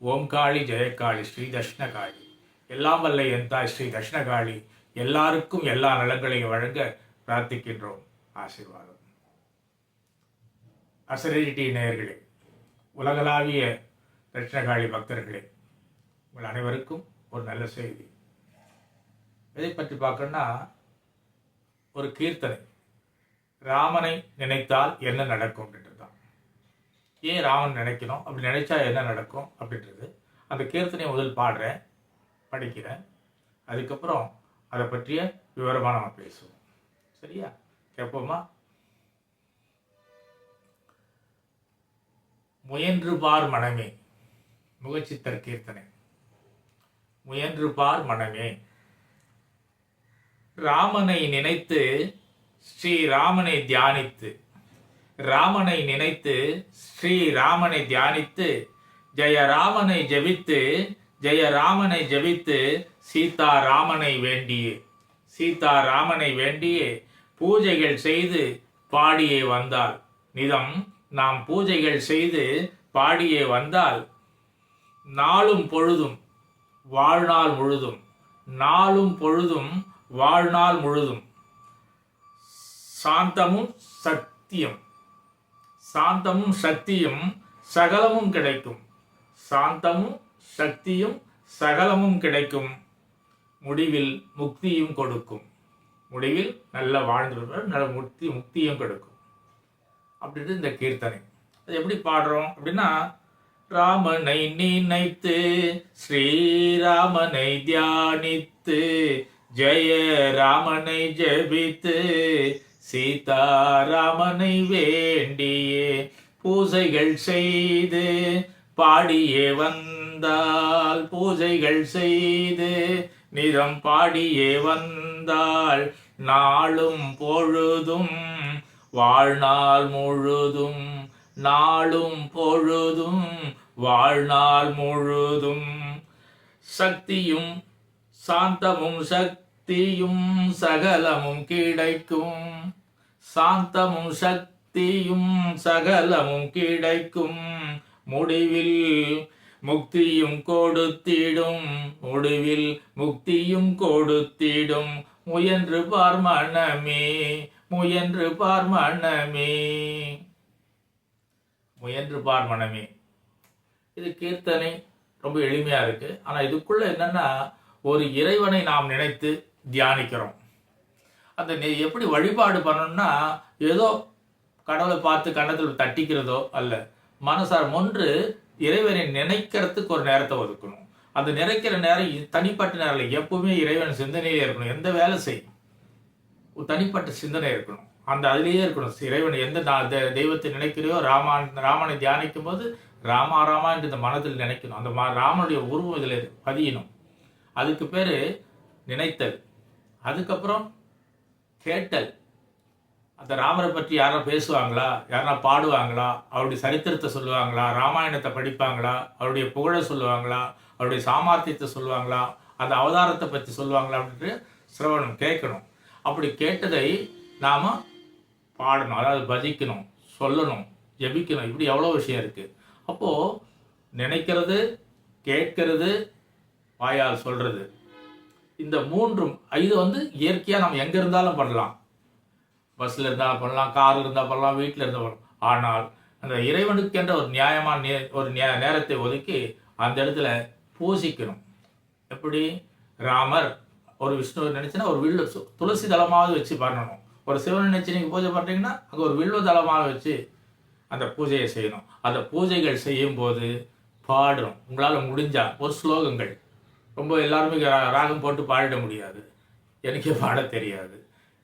ஓம் காளி ஸ்ரீ தஷ்ணகாளி எல்லாம் வல்ல என் தாய் ஸ்ரீ தஷ்ணகாளி எல்லாருக்கும் எல்லா நலங்களையும் வழங்க பிரார்த்திக்கின்றோம். ஆசீர்வாதம். அசரிட்டி நேயர்களே உலகளாவிய தட்சிணகாளி பக்தர்களே உங்கள் அனைவருக்கும் ஒரு நல்ல செய்தி. எதை பற்றி பார்க்கணும்னா ஒரு கீர்த்தனை. ராமனை நினைத்தால் என்ன நடக்கும் ஏன் ராமன் நினைக்கணும். அப்படி நினைச்சா என்ன நடக்கும் அப்படின்றது. அந்த கீர்த்தனையை முதல் பாடுறேன். படிக்கிறேன். அதுக்கப்புறம் அதை பற்றிய விவரமாக நம்ம பேசுவோம். சரியா? கேட்போமா? முயன்று பார் மனமே. முகச்சித்தர் கீர்த்தனை. முயன்று பார் மனமே. ராமனை நினைத்து ஸ்ரீராமனை தியானித்து ராமனை நினைத்து ஸ்ரீ ராமனை தியானித்து ஜெய ராமனை ஜெபித்து ஜெய ராமனை ஜெபித்து சீதா ராமனை வேண்டியே. சீதா ராமனை வேண்டியே பூஜைகள் செய்து பாடியே வந்தாள். நிதம் நாம் பூஜைகள் செய்து பாடியே வந்தால் நாளும் பொழுதும் வாழ்நாள் முழுதும் நாளும் பொழுதும் வாழ்நாள் முழுதும் சாந்தமும் சத்தியம். சாந்தமும் சக்தியும் சகலமும் கிடைக்கும். சாந்தமும் சக்தியும் சகலமும் கிடைக்கும். முடிவில் முக்தியும் கொடுக்கும். முடிவில் நல்ல வாழ்ந்துருப்பார் நல்ல முக்தி முக்தியும் கொடுக்கும். அப்படின்ட்டு இந்த கீர்த்தனை. அது எப்படி பாடுறோம் அப்படின்னா ராமனை நினைத்து ஸ்ரீராமனை தியானித்து ஜெய ராமனை ஜெபித்து சீதாராமனை வேண்டியே பூஜைகள் செய்து பாடியே வந்தால் பூஜைகள் செய்து நிதம் பாடியே வந்தால் நாளும் பொழுதும் வாழ்நாள் முழுதும் நாளும் பொழுதும் வாழ்நாள் முழுதும் சக்தியும் சாந்தமும் சக்தியும் சகலமும் கிடைக்கும். சாந்தமும் சக்தியும் சகலமும் கிடைக்கும். முடிவில் முக்தியும் கொடுத்திடும். முடிவில் முக்தியும் கொடுத்திடும். முயன்று பார் மனமே முயன்று பார் மனமே. முயன்று பார் மனமே. இது கீர்த்தனை ரொம்ப எளிமையா இருக்கு. ஆனா இதுக்குள்ள என்னன்னா ஒரு இறைவனை நாம் நினைத்து தியானிக்கிறோம். அந்த நெ- எப்படி வழிபாடு பண்ணணும்னா ஏதோ கடவுளை பார்த்து கன்னத்தில் தட்டிக்கிறதோ அல்ல. மனசார் ஒன்று இறைவனை நினைக்கிறதுக்கு ஒரு நேரத்தை ஒதுக்கணும். அந்த நினைக்கிற நேரம் தனிப்பட்ட நேரம் எப்பவுமே இறைவன் சிந்தனையிலே இருக்கணும். எந்த வேலை செய்யும்? தனிப்பட்ட சிந்தனை இருக்கணும். அந்த அதிலேயே இருக்கணும். இறைவன் எந்த தெய்வத்தை நினைக்கிறையோ ராமான் ராமனை தியானிக்கும் போது ராமா ராமா என்று இந்த மனதில் நினைக்கணும். அந்த மா- ராமனுடைய உருவம் இதில் பதியணும். அதுக்கு பேர் நினைத்தல். அதுக்கப்புறம் கேட்டல். அந்த ராமரை பற்றி யாரா பேசுவாங்களா? யாரா பாடுவாங்களா? அவருடைய சரித்திரத்தை சொல்லுவாங்களா? ராமாயணத்தை படிப்பாங்களா? அவருடைய புகழை சொல்லுவாங்களா? அவருடைய சாமர்த்தியத்தை சொல்லுவாங்களா? அந்த அவதாரத்தை பற்றி சொல்லுவாங்களா அப்படின்ட்டு சிரவணம் கேட்கணும். அப்படி கேட்டதை நாம் பாடணும் அதாவது பஜிக்கணும் சொல்லணும் ஜபிக்கணும். இப்படி எவ்வளோ விஷயம் இருக்குது அப்போது நினைக்கிறது கேட்கிறது வாயால் சொல்கிறது இந்த மூன்றும் இது வந்து இயற்கையாக நம்ம எங்கே இருந்தாலும் பண்ணலாம். பஸ்ஸில் இருந்தாலும் பண்ணலாம் கார் இருந்தால் பண்ணலாம் வீட்டில் இருந்தால் பண்ணலாம். ஆனால் அந்த இறைவனுக்கென்ற ஒரு நியாயமான நே ஒரு நே- நேரத்தை ஒதுக்கி அந்த இடத்துல பூசிக்கணும். எப்படி? ராமர் ஒரு விஷ்ணுவை நினைச்சுன்னா ஒரு வில்லு சு- துளசி தளமாவது வச்சு பண்ணணும். ஒரு சிவன் நினைச்சு நீங்கள் பூஜை பண்ணுறீங்கன்னா அங்கே ஒரு வில்வ தளமாக வச்சு அந்த பூஜையை செய்யணும். அந்த பூஜைகள் செய்யும்போது பாடணும் உங்களால் முடிஞ்சால் ஒரு ஸ்லோகங்கள். ரொம்ப எல்லாருமே ராகம் போட்டு பாடிட முடியாது. எனக்கே பாட தெரியாது.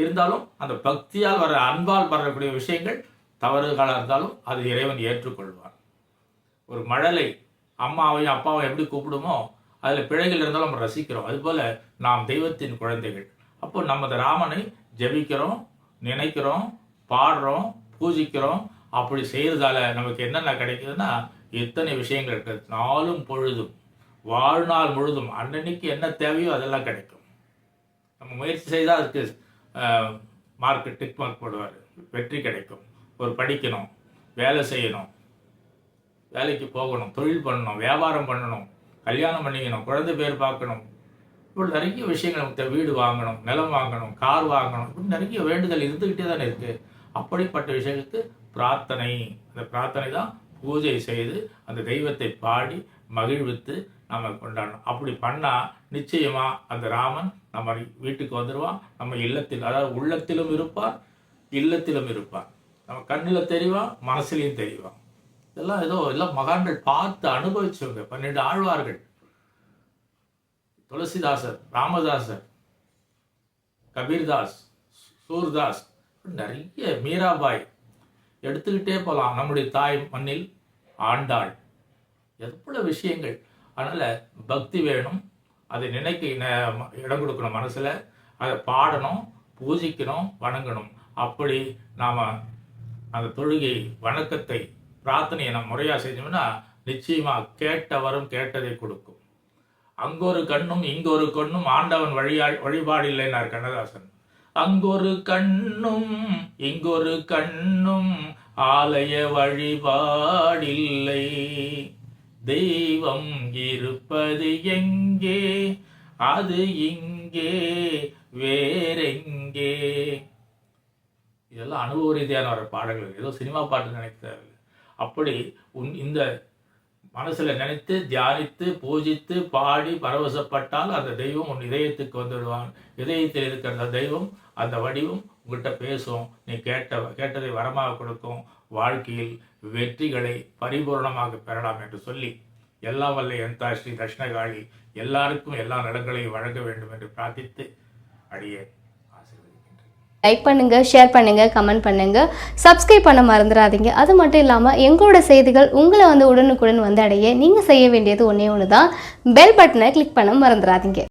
இருந்தாலும் அந்த பக்தியால் வர அன்பால் வரக்கூடிய விஷயங்கள் தவறுகளாக இருந்தாலும் அது இறைவன் ஏற்றுக்கொள்வான். ஒரு மழலை அம்மாவையும் அப்பாவையும் எப்படி கூப்பிடுமோ அதில் பிழைகள் இருந்தாலும் நம்ம ரசிக்கிறோம். அதுபோல் நாம் தெய்வத்தின் குழந்தைகள். அப்போ நமது ராமனை ஜெபிக்கிறோம் நினைக்கிறோம் பாடுறோம் பூஜிக்கிறோம். அப்படி செய்கிறதால நமக்கு என்னென்ன கிடைக்குதுன்னா எத்தனை விஷயங்கள் இருக்குது நாளும் பொழுதும். வாழ்நாள் முழுதும் அன்னன்னைக்கு என்ன தேவையோ அதெல்லாம் கிடைக்கும். நம்ம முயற்சி செய்தால் அதுக்கு மார்க் டிக் மார்க் போடுவார். வெற்றி கிடைக்கும். ஒரு படிக்கணும் வேலை செய்யணும் வேலைக்கு போகணும் தொழில் பண்ணணும் வியாபாரம் பண்ணணும் கல்யாணம் பண்ணிக்கணும் குழந்தை பேர் பார்க்கணும். இப்படி நிறைய விஷயங்கள் நமக்கு வீடு வாங்கணும் நிலம் வாங்கணும் கார் வாங்கணும் இப்படி நிறைய வேண்டுதல் இருந்துக்கிட்டே தானே இருக்கு. அப்படிப்பட்ட விஷயத்துக்கு பிரார்த்தனை. அந்த பிரார்த்தனை தான் பூஜை செய்து அந்த தெய்வத்தை பாடி மகிழ்வித்து நம்ம கொண்டாடணும். அப்படி பண்ணால் நிச்சயமா அந்த ராமன் நம்ம வீட்டுக்கு வந்துடுவான் நம்ம இல்லத்தில் அதாவது உள்ளத்திலும் இருப்பார் இல்லத்திலும் இருப்பார். நம்ம கண்ணில் தெரிவான் மனசுலையும் தெரிவான் இதெல்லாம் ஏதோ எல்லாம் மகான்கள் பார்த்து அனுபவிச்சவங்க. பன்னெண்டு ஆழ்வார்கள். துளசிதாசர் ராமதாசர் கபீர்தாஸ் சூர்தாஸ் நிறைய மீராபாய். எடுத்துக்கிட்டே போகலாம் நம்முடைய தாய் மண்ணில் ஆண்டாள். எவ்வளோ விஷயங்கள். அதனால் பக்தி வேணும். அதை நினைக்க ந- இடம் கொடுக்கணும் மனசில். அதை பாடணும் பூஜிக்கணும் வணங்கணும். அப்படி நாம் அந்த தொழுகை வணக்கத்தை பிரார்த்தனையை நம்ம முறையாக செஞ்சோம்னா நிச்சயமாக கேட்டவரும் கேட்டதை கொடுக்கும். அங்கொரு கண்ணும் இங்கொரு கண்ணும் ஆண்டவன் வழியா வழிபாடு இல்லைனார் கண்ணதாசன். அங்கொரு கண்ணும் இங்கொரு கண்ணும் ஆலய வழிபாடில்லை தெய்வம் இருப்பது எங்கே? அது இங்கே வேறெங்கே? இதெல்லாம் அனுபவ ரீதியான வர பாடல்கள். ஏதோ சினிமா பாட்டு நினைக்கிறார்கள் அப்படி உன் இந்த மனசுல நினைத்து தியானித்து பூஜித்து பாடி பரவசப்பட்டால் அந்த தெய்வம் உன் இதயத்துக்கு வந்துடுவான் இதயத்தில் இருக்கிற அந்த தெய்வம் அந்த வடிவம் உங்கள்கிட்ட பேசும். நீ கேட்ட கேட்டதை வரமாக கொடுக்கும். வாழ்க்கையில் வெற்றிகளை பரிபூர்ணமாக பெறலாம் என்று சொல்லி எல்லா வல்ல எந்தா ஸ்ரீ தட்சிணகாளி எல்லாருக்கும் எல்லா நலங்களையும் வழங்க வேண்டும் என்று பிரார்த்தித்து அடியே லைக் பண்ணுங்க ஷேர் பண்ணுங்க கமெண்ட் பண்ணுங்க. சப்ஸ்கிரைப் பண்ண மறந்துடாதீங்க. அது மட்டும் இல்லாமல் எங்களோட செய்திகள் உங்களை வந்து உடனுக்குடன் வந்து அடைய நீங்கள் செய்ய வேண்டியது ஒன்றே ஒன்று தான் பெல் பட்டனை கிளிக் பண்ண மறந்துடாதீங்க.